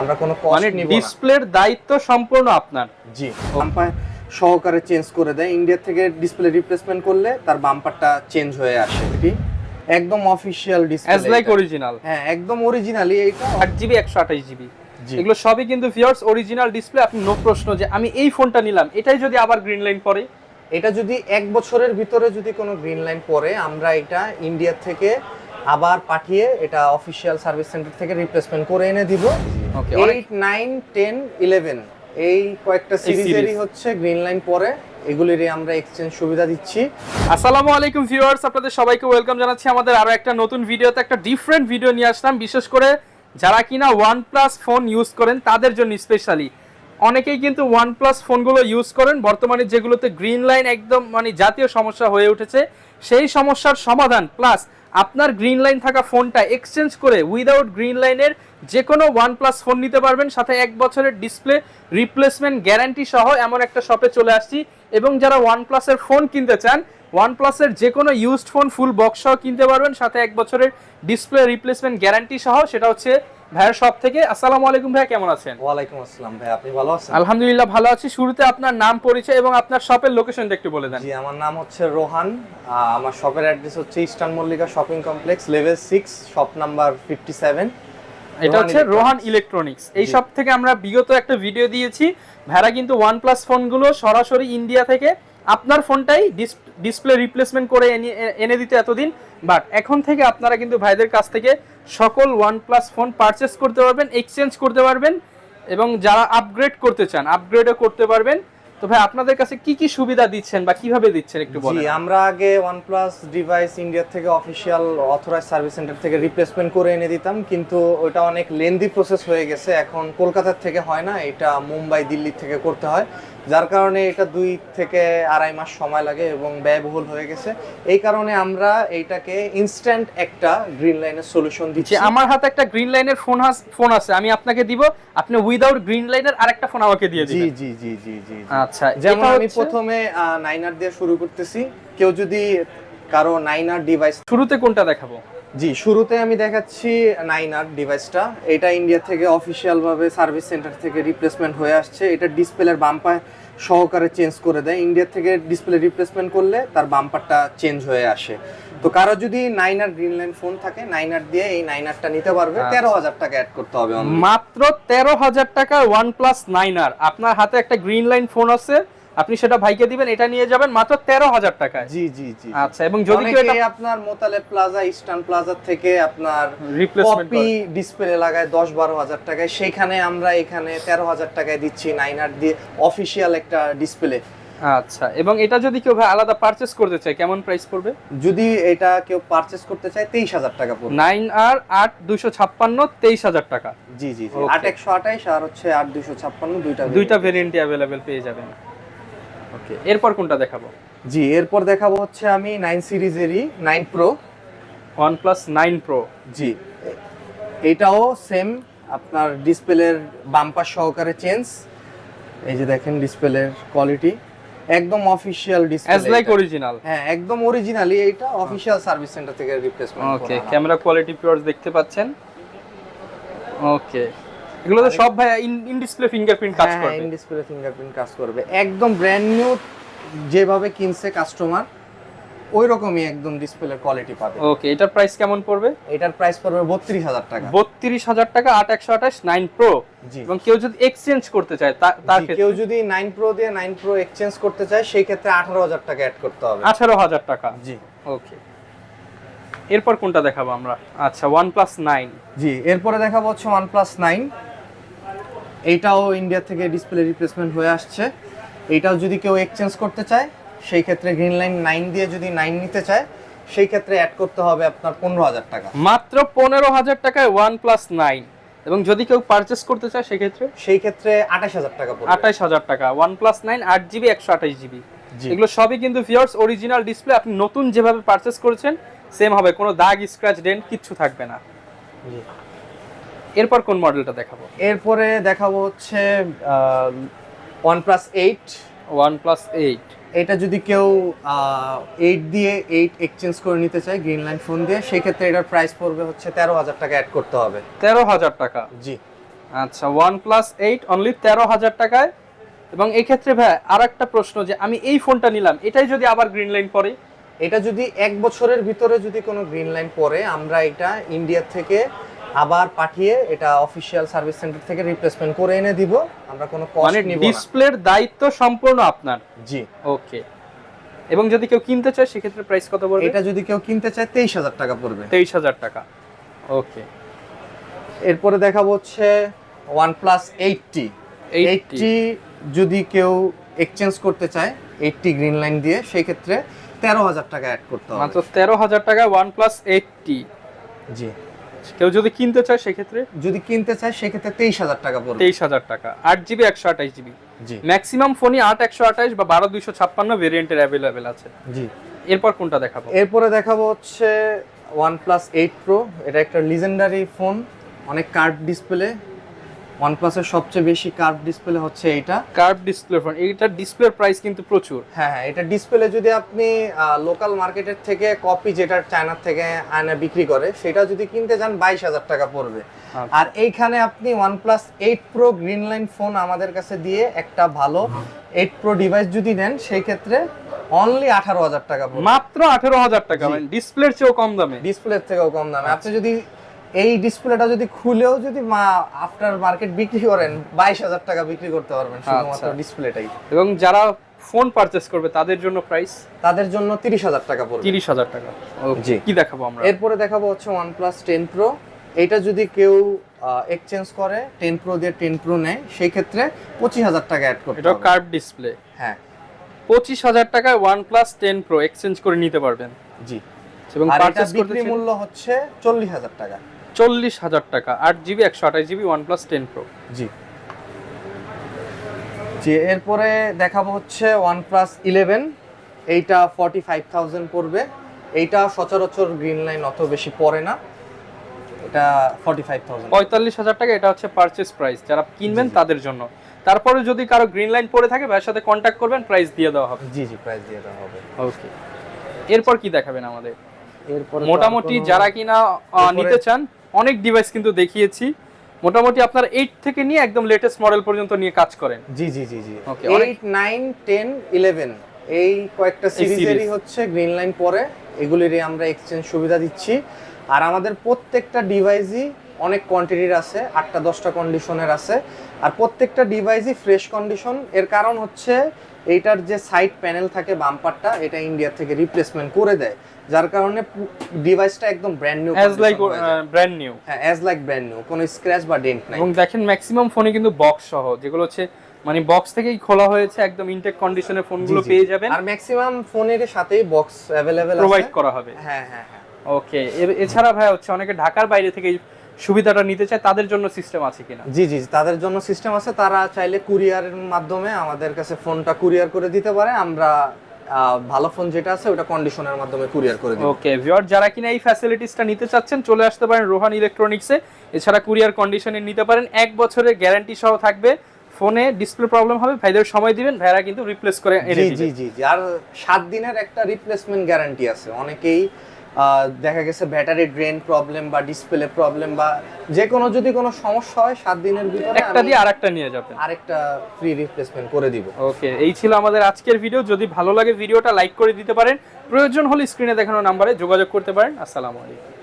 আমরা কোনো মানে কস্ট নিব না। ডিসপ্লের দায়িত্ব সম্পূর্ণ আপনার। জি। বাম্পার সহকারে চেঞ্জ করে দেয়। ইন্ডিয়া থেকে ডিসপ্লে রিপ্লেসমেন্ট করলে তার বাম্পারটা চেঞ্জ হয়ে আসে। এটি একদম official as display like original হ্যাঁ একদম অরিজিনালি এটা আট জিবি একশো আঠাশ জিবি জি। এগুলো সবই কিন্তু ফিয়ার্স অরিজিনাল ডিসপ্লে আপনি নো প্রশ্ন যে আমি এই ফোনটা নিলাম এটাই যদি আবার গ্রিন লাইন পরে? এটা যদি এক বছরের ভিতরে যদি কোনো গ্রিন লাইন পড়ে আমরা এটা ইন্ডিয়া থেকে আবার পাঠিয়ে এটা অফিসিয়াল সার্ভিস সেন্টার থেকে রিপ্লেসমেন্ট করে এনে দিব। Okay eight nine ten eleven এই কয়েকটা সিরিজেরই হচ্ছে গ্রিন লাইন পরে। এগুলিরই আমরা এক্সচেঞ্জ সুবিধা দিচ্ছি। আসসালামু আলাইকুম ভিউয়ার্স আপনাদের সবাইকে ওয়েলকাম জানাচ্ছি আমাদের আরও একটা নতুন ভিডিওতে একটা ডিফারেন্ট ভিডিও নিয়ে আসলাম। বিশেষ করে যারা কিনা ওয়ান প্লাস ফোন ইউজ করেন তাদের জন্য স্পেশালি অনেকেই কিন্তু ওয়ান প্লাস ফোনগুলো ইউজ করেন। বর্তমানে যেগুলোতে গ্রিন লাইন একদম মানে জাতীয় সমস্যা হয়ে উঠেছে সেই সমস্যার সমাধান। প্লাস আপনার গ্রিন লাইন থাকা ফোনটা এক্সচেঞ্জ করে উইদাউট গ্রিন লাইনের যে কোনো ওয়ান প্লাস ফোন নিতে পারবেন। সাথে এক বছরের ডিসপ্লে রিপ্লেসমেন্ট গ্যারান্টি সহ এমন একটা শপে চলে আসছি। এবং যারা ওয়ান প্লাসের ফোন কিনতে চান ওয়ান প্লাসের যে কোনো ইউজড ফোন ফুল বক্স সহ কিনতে পারবেন সাথে এক বছরের ডিসপ্লে রিপ্লেসমেন্ট গ্যারান্টি সহ সেটা হচ্ছে ভাইয়ের শপ থেকে। আসসালামু আলাইকুম ভাইয়া কেমন আছেন? ওয়ালাইকুম আসসালাম ভাই আপনি ভালো আছেন? আলহামদুলিল্লাহ ভালো আছি। শুরুতে আপনার নাম পরিচয় এবং আপনার শপের লোকেশনটা একটু বলে দেন। জি আমার নাম হচ্ছে রোহান। আমার শপের অ্যাড্রেস হচ্ছে eastern Mallika shopping complex level six shop number fifty seven এটা হচ্ছে রোহান ইলেকট্রনিক্স এই। সব থেকে আমরা বিগত একটা ভিডিও দিয়েছি। ভাইরা কিন্তু ওয়ান প্লাস ফোনগুলো সরাসরি ইন্ডিয়া থেকে আপনার ফোনটাই ডিসপ্লে রিপ্লেসমেন্ট করে এনে- দিতে এতদিন। বাট এখন থেকে আপনারা কিন্তু ভাইদের কাছ থেকে সকল ওয়ান প্লাস ফোন পারচেস করতে পারবেন এক্সচেঞ্জ করতে পারবেন এবং যারা আপগ্রেড করতে চান আপগ্রেডও করতে পারবেন। তো ভাই আপনাদের কাছে কি কি সুবিধা দিচ্ছেন বা কীভাবে দিচ্ছেন একটু জি বলেন আমরা আগে ওয়ানপ্লাস ডিভাইস ইন্ডিয়া থেকে অফিসিয়াল অথরাইজ সার্ভিস সেন্টার থেকে রিপ্লেসমেন্ট করে এনে দিতাম কিন্তু ওটা অনেক লেন্দি প্রসেস হয়ে গেছে। এখন কলকাতার থেকে হয় না এটা মুম্বাই দিল্লি থেকে করতে হয়। যার কারণে এটা দুই থেকে আড়াই মাস সময় লাগে এবং ব্যয়বহুল হয়ে গেছে। এই কারণে আমরা এইটাকে ইনস্ট্যান্ট একটা গ্রিন লাইনের সলিউশন দিচ্ছি। আমার হাতে একটা গ্রিন লাইনের ফোন ফোন আছে আমি আপনাকে দিব আপনি উইদাউট গ্রিন লাইনের আরেকটা ফোন আমাকে দিয়ে জি দিবেন। জি জি জি জি জি। আচ্ছা যেমন আমি প্রথমে নাইনার দিয়ে শুরু করতেছি। কেউ যদি কারও নাইনার ডিভাইস শুরুতে কোনটা দেখাবো? জি শুরুতে আমি দেখাচ্ছি নাইন আর ডিভাইসটা এটা ইন্ডিয়া থেকে অফিসিয়াল ভাবে সার্ভিস সেন্টার থেকে রিপ্লেসমেন্ট হয়ে আসছে। এটা ডিসপ্লের বাম্পার সহকারে চেঞ্জ করে দেয়। ইন্ডিয়া থেকে ডিসপ্লে রিপ্লেসমেন্ট করলে তার বাম্পারটা চেঞ্জ হয়ে আসে। তো কারও যদি nine R green line phone থাকে নাইন আর দিয়ে এই নাইন আরটা নিতে পারবে। আচ্ছা। তেরো হাজার টাকা অ্যাড করতে হবে মাত্র তেরো হাজার টাকা ওয়ান প্লাস নাইন আর আপনার হাতে একটা গ্রিন লাইন ফোন আছে আপনি সেটা ভাইকে দিবেন এটা নিয়ে যাবেন মাত্র তেরো হাজার টাকায়। জি জি জি আচ্ছা এবং যদি কেউ এটা আপনার মোতালেব প্লাজা ইস্টার্ন প্লাজা থেকে আপনার কপি ডিসপ্লে লাগায় দশ বারো হাজার টাকায়। সেখানে আমরা এখানে তেরো হাজার টাকায় দিচ্ছি নাইন আর দিয়ে অফিসিয়াল একটা ডিসপ্লে আচ্ছা এবং এটা যদি কেউ ভাই আলাদা পারচেস করতে চায় কেমন প্রাইস পড়বে? যদি এটা কেউ পারচেস করতে চায় তেইশ হাজার টাকা পড়বে। নাইন আর আট দুশো ছাপ্পান্ন তেইশ হাজার টাকা। জি জি. আট একশো আঠাইশ আর হচ্ছে আট দুশো ছাপ্পান্ন দুইটা দুইটা ভেরিয়েন্টই অ্যাভেলেবেল পেয়ে যাবেন। ওকে এরপর কোনটা দেখাবো? জি এরপর দেখাবো হচ্ছে আমি nine সিরিজেরই nine pro OnePlus nine pro জি এটাও সেম আপনার ডিসপ্লের বাম্পার সহকারে চেঞ্জ এই যে দেখেন ডিসপ্লের কোয়ালিটি একদম official as display like original হ্যাঁ একদম অরিজিনালি এটা অফিসিয়াল সার্ভিস সেন্টার থেকে replacement okay camera quality pure দেখতে পাচ্ছেন। ওকে এগুলো তো সব ভাই ইন ডিসপ্লে ফিঙ্গারপ্রিন্ট কাজ হ্যাঁ করবে। ইন ডিসপ্লে ফিঙ্গারপ্রিন্ট কাজ করবে। একদম ব্র্যান্ড নিউ যেভাবে কিনছে কাস্টমার ওই রকমই একদম ডিসপ্লের কোয়ালিটি পাবে। ওকে এটার প্রাইস কেমন পড়বে? এটার প্রাইস পড়বে বত্রিশ হাজার টাকা। বত্রিশ হাজার টাকা আট একশো আঠাশ নাইন প্রো জি। এবং কেউ যদি এক্সচেঞ্জ করতে চায় তার ক্ষেত্রে কেউ যদি নাইন প্রো দিয়ে নাইন প্রো এক্সচেঞ্জ করতে চায় সেই ক্ষেত্রে আঠারো হাজার টাকা অ্যাড করতে হবে। আঠারো হাজার টাকা। জি। ওকে এরপর কোনটা দেখাবো আমরা? আচ্ছা প্লাস নাইন জি এরপরে দেখাবো হচ্ছে প্লাস নাইন এইটাও ইন্ডিয়া থেকে ডিসপ্লে রিপ্লেসমেন্ট হয়ে আসছে। এইটাও যদি কেউ এক্সচেঞ্জ করতে চায় সেই ক্ষেত্রে গ্রিন লাইন নাইন দিয়ে যদি নাইন নিতে চায় সেই ক্ষেত্রে অ্যাড করতে হবে আপনার পনেরো হাজার টাকা। মাত্র পনেরো হাজার টাকায় ওয়ান প্লাস নাইন এবং যদি কেউ পারচেস করতে চায় সেক্ষেত্রে সেই ক্ষেত্রে আঠাশ হাজার টাকা আঠাশ হাজার টাকা। ওয়ান প্লাস নাইন আট জিবি একশো আঠাশ জিবি। এগুলো সবই কিন্তু ফিয়ার্স অরিজিনাল ডিসপ্লে আপনি নতুন যেভাবে পারচেস করেছেন সেম হবে কোনো দাগ স্ক্র্যাচ ডেন্ট কিচ্ছু থাকবে না। জি। এরপর কোন মডেলটা দেখাবো? এরপরে দেখাবো হচ্ছে one plus eight one plus eight এটা যদি কেউ এইট দিয়ে এইট এক্সচেঞ্জ করে নিতে চায় গ্রিন লাইন ফোন দিয়ে সেই ক্ষেত্রে এটার প্রাইস পড়বে হচ্ছে তেরো হাজার টাকা অ্যাড করতে হবে। তেরো হাজার টাকা? জি। আচ্ছা ওয়ান প্লাস এইট অনলি তেরো হাজার টাকায় এবং এই ক্ষেত্রে ভাই আর একটা প্রশ্ন যে আমি এই ফোনটা নিলাম এটাই যদি আবার গ্রিন লাইন পরে এটা যদি এক বছরের ভিতরে যদি কোনো গ্রিন লাইন পড়ে আমরা এটা ইন্ডিয়া থেকে আবার পাঠিয়ে এটা অফিসিয়াল সার্ভিস সেন্টার থেকে রিপ্লেসমেন্ট করে এনে দিব। আমরা কোনো মানে কস্ট নিব না। ডিসপ্লের দায়িত্ব সম্পূর্ণ আপনার? জি। ওকে। এবং যদি কেউ কিনতে চায় সেক্ষেত্রে প্রাইস কত পড়বে? এটা যদি কেউ কিনতে চায় তেইশ হাজার টাকা পড়বে। তেইশ হাজার টাকা। ওকে। এরপরে দেখাবো হচ্ছে ওয়ান প্লাস এইটটি এইটটি যদি কেউ এক্সচেঞ্জ করতে চায় এইটটি গ্রিন লাইন দিয়ে সেই ক্ষেত্রে তেরো হাজার টাকা অ্যাড করতে হবে। মাত্র তেরো হাজার টাকা ওয়ান প্লাস এইটটি জি। কেউ যদি কিনতে চায় সেক্ষেত্রে যদি কিনতে চায় সেক্ষেত্রে তেইশ হাজার টাকা পড়বে। তেইশ হাজার টাকা আট জিবি একশো আঠাশ জিবি। জি। ম্যাক্সিমাম ফোনই আট একশো আঠাশ বা বারো দুইশো ছাপ্পান্ন ভেরিয়েন্টের অ্যাভেলেবেল আছে। জি। এরপর কোনটা দেখাবো? এরপরে দেখাবো হচ্ছে ওয়ান প্লাস এইট প্রো এটা একটা লিজেন্ডারি ফোন অনেক কার্ভ ডিসপ্লে ওয়ান প্লাসের সবচেয়ে বেশি কার্ভ ডিসপ্লে হচ্ছে এইটা। কার্ভ ডিসপ্লে ফোন এইটার ডিসপ্লের প্রাইস কিন্তু প্রচুর। হ্যাঁ হ্যাঁ এটা ডিসপ্লে যদি আপনি লোকাল মার্কেটের থেকে কপি যেটা চায়নার থেকে আয়না বিক্রি করে সেটা যদি কিনতে যান বাইশ হাজার টাকা পড়বে। আচ্ছা। আর এইখানে আপনি OnePlus eight pro green line phone আমাদের কাছে দিয়ে একটা ভালো এইট প্রো ডিভাইস যদি নেন সেই ক্ষেত্রে অনলি আঠারো হাজার টাকা মাত্র আঠেরো হাজার টাকা জি। মানে ডিসপ্লের চেয়েও কম দামে। ডিসপ্লের থেকেও কম দামে। আপনি যদি এই ডিসপ্লেটা যদি খুলেও যদি মা আফটার মার্কেট বিক্রি করেন বাইশ হাজার টাকা বিক্রি করতে পারবেন শুধুমাত্র আচ্ছা। ডিসপ্লেটাই এবং যারা ফোন পারচেস করবে তাদের জন্য প্রাইস তাদের জন্য তিরিশ হাজার টাকা পড়বে। তিরিশ হাজার টাকা। জি। কি দেখাবো আমরা? এরপরে দেখাবো হচ্ছে ওয়ান প্লাস টেন প্রো এইটা যদি কেউ এক্সচেঞ্জ করে টেন প্রো দিয়ে টেন প্রো নেয় সেই ক্ষেত্রে পঁচিশ হাজার টাকা অ্যাড করতে এটা কার্ভ ডিসপ্লে হ্যাঁ। পঁচিশ হাজার টাকায় one plus ten pro exchange করে নিতে পারবেন। জি। এবং পারচেস করতে মূল্য হচ্ছে চল্লিশ হাজার টাকা। চল্লিশ হাজার টাকা আট জিবি একশো আঠাশ GB one plus ten pro জি। জি এরপরে দেখাবো হচ্ছে ওয়ান প্লাস ইলেভেন এইটা ফর্টি ফাইভ থাউজেন্ড পড়বে। এইটা সচরাচর গ্রিন লাইন অত বেশি পড়ে না। এটা ফর্টি ফাইভ থাউজেন্ড পঁয়তাল্লিশ হাজার টাকা এটা হচ্ছে পারচেস প্রাইস যারা কিনবেন তাদের জন্য। তারপরে যদি কারও গ্রিন লাইন পড়ে থাকে ভাইয়ের সাথে কন্ট্যাক্ট করবেন প্রাইস দিয়ে দেওয়া হবে। জি জি প্রাইস দিয়ে দেওয়া হবে। ওকে এরপর কি দেখাবেন আমাদের? এরপরে মোটামুটি যারা কিনা নিতে চান অনেক ডিভাইস কিন্তু দেখিয়েছি। মোটামুটি আপনার এইট থেকে নিয়ে একদম লেটেস্ট মডেল পর্যন্ত নিয়ে কাজ করেন। জি জি জি জি। ওকে অনেক- এইট নাইন টেন ইলেভেন এই কয়েকটা সিরিজেরই হচ্ছে গ্রিন লাইন পরে এগুলিরই আমরা এক্সচেঞ্জ সুবিধা দিচ্ছি। আর আমাদের প্রত্যেকটা ডিভাইসই অনেক কোয়ান্টিটির আছে আটটা দশটা কন্ডিশনের আছে। আর প্রত্যেকটা ডিভাইসই ফ্রেশ কন্ডিশন এর কারণ হচ্ছে এইটার যে সাইড প্যানেল থাকে বাম্পারটা এটা ইন্ডিয়া থেকে রিপ্লেসমেন্ট করে দেয়। যার কারণে ডিভাইসটা একদম brand new as like brand new হ্যাঁ অ্যাজ লাইক ব্র্যান্ড নিউ কোনো স্ক্র্যাচ বা ডেন্ট নাই। এবং দেখেন ম্যাক্সিমাম ফোনে কিন্তু বক্স সহ যেগুলো হচ্ছে মানে বক্স থেকেই খোলা হয়েছে একদম ইনটেক কন্ডিশনের ফোনগুলো। পেয়ে যাবেন। আর ম্যাক্সিমাম ফোনের সাথেই বক্স অ্যাভেলেবেল প্রোভাইড করা হবে। হ্যাঁ হ্যাঁ হ্যাঁ। ওকে এছাড়া ভাই হচ্ছে অনেকে ঢাকার বাইরে থেকে সুবিধাটা নিতে চায় তাদের জন্য সিস্টেম আছে কিনা? জি জি তাদের জন্য সিস্টেম আছে। তারা চাইলে কুরিয়ারের মাধ্যমে আমাদের কাছে ফোনটা কুরিয়ার করে দিতে পারে। আমরা ভালো ফোন যেটা আছে ওটা কন্ডিশনের মাধ্যমে কুরিয়ার করে দিই ওকে ভিউয়ার যারা কিনা এই ফ্যাসিলিটিসটা নিতে চাচ্ছেন চলে আসতে পারেন রোহান ইলেকট্রনিক্সে এছাড়া কুরিয়ার কন্ডিশনে নিতে পারেন। এক বছরের গ্যারান্টি সহ থাকবে। ফোনে ডিসপ্লে প্রবলেম হবে। ভাইদের সময় দিবেন ভাইরা কিন্তু রিপ্লেস করে এনে জি দিবে। জি জি জি। আর সাত দিনের একটা রিপ্লেসমেন্ট গ্যারান্টি আছে। অনেকেই দেখা গেছে ব্যাটারি ড্রেন প্রবলেম বা ডিসপ্লে প্রবলেম বা যে কোনো যদি কোনো সমস্যা হয় সাত দিনের ভিতরে একটা দিয়ে আরেকটা নিয়ে যাবেন। আরেকটা ফ্রি রিপ্লেসমেন্ট করে দিব। ওকে এই ছিল আমাদের আজকের ভিডিও যদি ভালো লাগে ভিডিওটা লাইক করে দিতে পারেন। প্রয়োজন হলে স্ক্রিনে দেখানো নাম্বারে যোগাযোগ করতে পারেন। আসসালামু আলাইকুম।